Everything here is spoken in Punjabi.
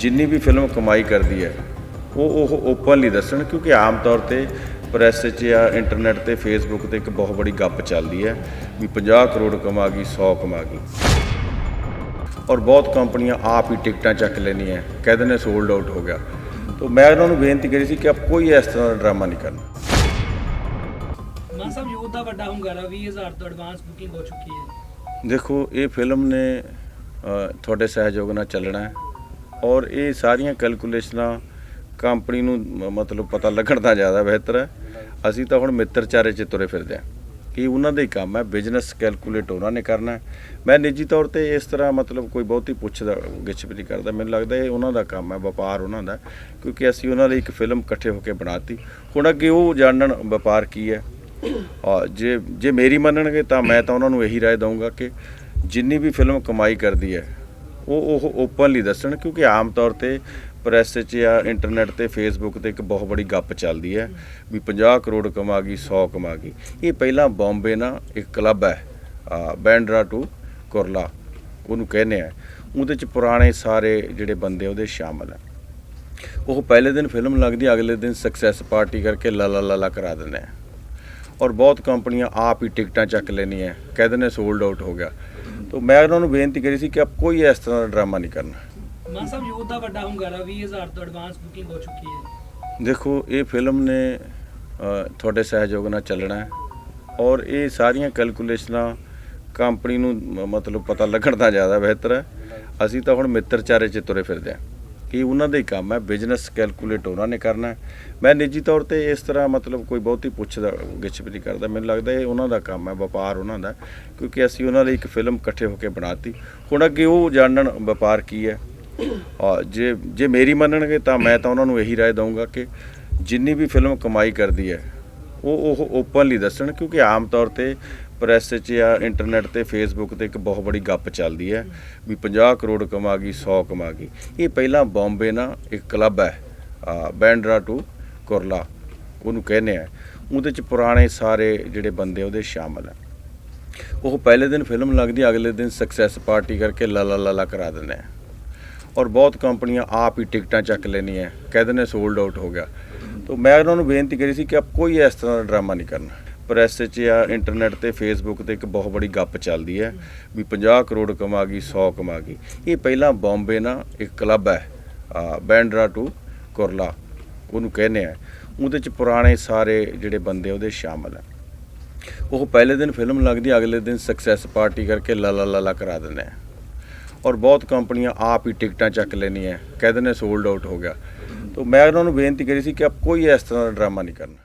ਜਿੰਨੀ ਵੀ ਫਿਲਮ ਕਮਾਈ ਕਰਦੀ ਹੈ ਉਹ ਉਹ ਓਪਨਲੀ ਦੱਸਣ ਕਿਉਂਕਿ ਆਮ ਤੌਰ ਤੇ ਪ੍ਰੈਸ 'ਚ ਜਾਂ ਇੰਟਰਨੈਟ ਤੇ ਫੇਸਬੁੱਕ ਤੇ ਇੱਕ ਬਹੁਤ ਬੜੀ ਗੱਪ ਚੱਲਦੀ ਹੈ ਵੀ 50 ਕਰੋੜ ਕਮਾ ਗਈ 100 ਕਮਾ ਗਈ। ਔਰ ਬਹੁਤ ਕੰਪਨੀਆਂ ਆਪ ਹੀ ਟਿਕਟਾਂ ਚੱਕ ਲੈਣੀਆਂ ਕਹਿੰਦੇ ਨੇ ਸੋਲਡ ਆਊਟ ਹੋ ਗਿਆ। ਤਾਂ ਮੈਂ ਉਹਨਾਂ ਨੂੰ ਬੇਨਤੀ ਕਰੀ ਸੀ ਕਿ ਆਪ ਕੋਈ ਇਸ ਤਰ੍ਹਾਂ ਦਾ ਡਰਾਮਾ ਨਹੀਂ ਕਰਨਾ। ਮਾਨ ਸਾਹਿਬ ਯੂਥ ਦਾ ਵੱਡਾ ਹੁੰਗਾਰਾ 20000 ਤੋਂ ਐਡਵਾਂਸ ਬੁਕਿੰਗ ਹੋ ਚੁੱਕੀ ਹੈ। ਦੇਖੋ ਇਹ ਫਿਲਮ ਨੇ ਤੁਹਾਡੇ ਸਹਿਯੋਗ ਨਾਲ ਚੱਲਣਾ ਹੈ। ਔਰ ਇਹ ਸਾਰੀਆਂ ਕੈਲਕੂਲੇਸ਼ਨਾਂ ਕੰਪਨੀ ਨੂੰ ਮਤਲਬ ਪਤਾ ਲੱਗਣ ਦਾ ਜ਼ਿਆਦਾ ਬਿਹਤਰ ਹੈ। ਅਸੀਂ ਤਾਂ ਹੁਣ ਮਿੱਤਰਚਾਰੇ 'ਚ ਤੁਰੇ ਫਿਰਦੇ ਹਾਂ ਕਿ ਉਹਨਾਂ ਦਾ ਹੀ ਕੰਮ ਹੈ ਬਿਜ਼ਨਸ ਕੈਲਕੂਲੇਟ ਉਹਨਾਂ ਨੇ ਕਰਨਾ ਮੈਂ ਨਿੱਜੀ ਤੌਰ ਤੇ ਇਸ ਤਰ੍ਹਾਂ ਮਤਲਬ ਕੋਈ ਬਹੁਤੀ ਪੁੱਛਦਾ, ਗਿੱਛ ਵੀ ਨਹੀਂ ਕਰਦਾ। ਮੈਨੂੰ ਲੱਗਦਾ ਇਹ ਉਹਨਾਂ ਦਾ ਕੰਮ ਹੈ, ਵਪਾਰ ਉਹਨਾਂ ਦਾ, ਕਿਉਂਕਿ ਅਸੀਂ ਉਹਨਾਂ ਲਈ ਇੱਕ ਫਿਲਮ ਇਕੱਠੇ ਹੋ ਕੇ ਬਣਾਤੀ। ਹੁਣ ਅੱਗੇ ਉਹ ਜਾਣਨ ਵਪਾਰ ਕੀ ਹੈ। ਜੇ ਜੇ ਮੇਰੀ ਮੰਨਣਗੇ ਤਾਂ ਮੈਂ ਤਾਂ ਉਹਨਾਂ ਨੂੰ ਇਹੀ ਰਾਏ ਦਊਂਗਾ ਕਿ ਜਿੰਨੀ ਵੀ ਫਿਲਮ ਕਮਾਈ ਕਰਦੀ ਹੈ ਉਹ ਉਹ ਓਪਨਲੀ ਦੱਸਣ ਕਿਉਂਕਿ ਆਮ ਤੌਰ ਤੇ ਪ੍ਰੈਸ 'ਚ ਜਾਂ ਇੰਟਰਨੈਟ ਤੇ ਫੇਸਬੁੱਕ ਤੇ ਇੱਕ ਬਹੁਤ ਬੜੀ ਗੱਪ ਚੱਲਦੀ ਹੈ ਵੀ 50 ਕਰੋੜ ਕਮਾ ਗਈ 100 ਕਮਾ ਗਈ। ਇਹ ਪਹਿਲਾਂ ਬੰਬੇ ਨਾ ਇੱਕ ਕਲੱਬ ਹੈ ਬੈਂਡਰਾ ਟੂ ਕੁਰਲਾ ਉਹਨੂੰ ਕਹਿੰਦੇ ਆ। ਉਹਦੇ ਚ ਪੁਰਾਣੇ ਸਾਰੇ ਜਿਹੜੇ ਬੰਦੇ ਉਹਦੇ ਸ਼ਾਮਲ ਹੈ ਉਹ ਪਹਿਲੇ ਦਿਨ ਫਿਲਮ ਲੱਗਦੀ ਅਗਲੇ ਦਿਨ ਸਕਸੈਸ ਪਾਰਟੀ ਕਰਕੇ ਲਾ ਲਾ ਲਾ ਕਰਾ ਦਿੰਦੇ ਆ। ਔਰ ਬਹੁਤ ਕੰਪਨੀਆਂ ਆਪ ਹੀ ਟਿਕਟਾਂ ਚੱਕ ਲੈਣੀਆਂ ਕਹਿ ਦਿੰਦੇ ਸੋਲਡ ਆਊਟ ਹੋ ਗਿਆ। ਤਾਂ ਮੈਂ ਉਹਨਾਂ ਨੂੰ ਬੇਨਤੀ ਕਰੀ ਸੀ ਕਿ ਆਪ ਕੋਈ ਇਸ ਤਰ੍ਹਾਂ ਦਾ ਡਰਾਮਾ ਨਹੀਂ ਕਰਨਾ। ਮਾਨ ਸਾਹਿਬ ਯੂਥ ਦਾ ਵੱਡਾ ਹੁੰਗਾਰਾ 20000 ਤੋਂ ਐਡਵਾਂਸ ਬੁਕਿੰਗ ਹੋ ਚੁੱਕੀ ਹੈ। ਦੇਖੋ ਇਹ ਫਿਲਮ ਨੇ ਤੁਹਾਡੇ ਸਹਿਯੋਗ ਨਾਲ ਚੱਲਣਾ ਹੈ ਔਰ ਇਹ ਸਾਰੀਆਂ ਕੈਲਕੂਲੇਸ਼ਨਾਂ ਕੰਪਨੀ ਨੂੰ ਮਤਲਬ ਪਤਾ ਲੱਗਣ ਦਾ ਜ਼ਿਆਦਾ ਬਿਹਤਰ ਹੈ। ਅਸੀਂ ਤਾਂ ਹੁਣ ਮਿੱਤਰਚਾਰੇ 'ਚ ਤੁਰੇ ਫਿਰਦੇ ਹਾਂ। ਕਿ ਉਹਨਾਂ ਦਾ ਹੀ ਕੰਮ ਹੈ ਬਿਜ਼ਨਸ ਕੈਲਕੂਲੇਟ ਉਹਨਾਂ ਨੇ ਕਰਨਾ ਮੈਂ ਨਿੱਜੀ ਤੌਰ ਤੇ ਇਸ ਤਰ੍ਹਾਂ ਮਤਲਬ ਕੋਈ ਬਹੁਤੀ ਪੁੱਛਦਾ ਗਿੱਛ ਵੀ ਨਹੀਂ ਕਰਦਾ, ਮੈਨੂੰ ਲੱਗਦਾ ਇਹ ਉਹਨਾਂ ਦਾ ਕੰਮ ਹੈ, ਵਪਾਰ ਉਹਨਾਂ ਦਾ, ਕਿਉਂਕਿ ਅਸੀਂ ਉਹਨਾਂ ਲਈ ਇੱਕ ਫਿਲਮ ਇਕੱਠੇ ਹੋ ਕੇ ਬਣਾਤੀ। ਹੁਣ ਅੱਗੇ ਉਹ ਜਾਣਨ ਵਪਾਰ ਕੀ ਹੈ। ਔਰ ਜੇ ਜੇ ਮੇਰੀ ਮੰਨਣਗੇ ਤਾਂ ਮੈਂ ਤਾਂ ਉਹਨਾਂ ਨੂੰ ਇਹੀ ਰਾਏ ਦਊਂਗਾ ਕਿ ਜਿੰਨੀ ਵੀ ਫਿਲਮ ਕਮਾਈ ਕਰਦੀ ਹੈ, ਉਹ ਉਹ ਓਪਨਲੀ ਦੱਸਣ, ਕਿਉਂਕਿ ਆਮ ਤੌਰ ਤੇ ਪ੍ਰੈਸ 'ਚ ਜਾਂ ਇੰਟਰਨੈਟ ਤੇ ਫੇਸਬੁੱਕ ਤੇ ਇੱਕ ਬਹੁਤ ਬੜੀ ਗੱਪ ਚੱਲਦੀ ਹੈ ਵੀ 50 ਕਰੋੜ ਕਮਾ ਗਈ 100 ਕਮਾ ਗਈ। ਇਹ ਪਹਿਲਾਂ ਬੰਬੇ ਨਾ ਇੱਕ ਕਲੱਬ ਹੈ ਬੈਂਡਰਾ ਟੂ ਕੁਰਲਾ, ਉਹਨੂੰ ਕਹਿੰਦੇ ਆ। ਉਹਦੇ ਚ ਪੁਰਾਣੇ ਸਾਰੇ ਜਿਹੜੇ ਬੰਦੇ ਉਹਦੇ ਸ਼ਾਮਲ ਹੈ ਉਹ ਪਹਿਲੇ ਦਿਨ ਫਿਲਮ ਲੱਗਦੀ, ਅਗਲੇ ਦਿਨ ਸਕਸੈਸ ਪਾਰਟੀ ਕਰਕੇ ਲਾ ਲਾ ਲਾ ਲਾ ਕਰਾ ਦਿੰਦੇ ਆ। ਔਰ ਬਹੁਤ ਕੰਪਨੀਆਂ ਆਪ ਹੀ ਟਿਕਟਾਂ ਚੱਕ ਲੈਣੀਆਂ ਕਹਿੰਦੇ ਨੇ ਸੋਲਡ ਆਊਟ ਹੋ ਗਿਆ। ਤਾਂ ਮੈਂ ਉਹਨਾਂ ਨੂੰ ਬੇਨਤੀ ਕਰੀ ਸੀ ਕਿ ਆਪ ਕੋਈ ਇਸ ਤਰ੍ਹਾਂ ਦਾ ਡਰਾਮਾ ਨਹੀਂ ਕਰਨਾ। ਪ੍ਰੈਸ 'ਚ ਜਾਂ ਇੰਟਰਨੈਟ ਤੇ ਫੇਸਬੁੱਕ ਤੇ ਇੱਕ ਬਹੁਤ ਬੜੀ ਗੱਪ ਚੱਲਦੀ ਹੈ ਵੀ 50 ਕਰੋੜ ਕਮਾ ਗਈ 100 ਕਮਾ ਗਈ। ਇਹ ਪਹਿਲਾਂ ਬੰਬੇ ਨਾ ਇੱਕ ਕਲੱਬ ਹੈ ਬੈਂਡਰਾ ਟੂ ਕੁਰਲਾ ਉਹਨੂੰ ਕਹਿੰਦੇ ਆ। ਉਹਦੇ ਚ ਪੁਰਾਣੇ ਸਾਰੇ ਜਿਹੜੇ ਬੰਦੇ ਉਹਦੇ ਸ਼ਾਮਲ ਹੈ ਉਹ ਪਹਿਲੇ ਦਿਨ ਫਿਲਮ ਲੱਗਦੀ, ਅਗਲੇ ਦਿਨ ਸਕਸੈਸ ਪਾਰਟੀ ਕਰਕੇ ਲਾ ਲਾ ਲਾ ਲਾ ਕਰਾ ਦਿੰਦੇ ਆ। ਔਰ ਬਹੁਤ ਕੰਪਨੀਆਂ ਆਪ ਹੀ ਟਿਕਟਾਂ ਚੱਕ ਲੈਣੀਆਂ ਕਹਿੰਦੇ ਨੇ ਸੋਲਡ ਆਊਟ ਹੋ ਗਿਆ। ਤਾਂ ਮੈਂ ਉਹਨਾਂ ਨੂੰ ਬੇਨਤੀ ਕਰੀ ਸੀ ਕਿ ਆਪ ਕੋਈ ਇਸ ਤਰ੍ਹਾਂ ਦਾ ਡਰਾਮਾ ਨਹੀਂ ਕਰਨਾ।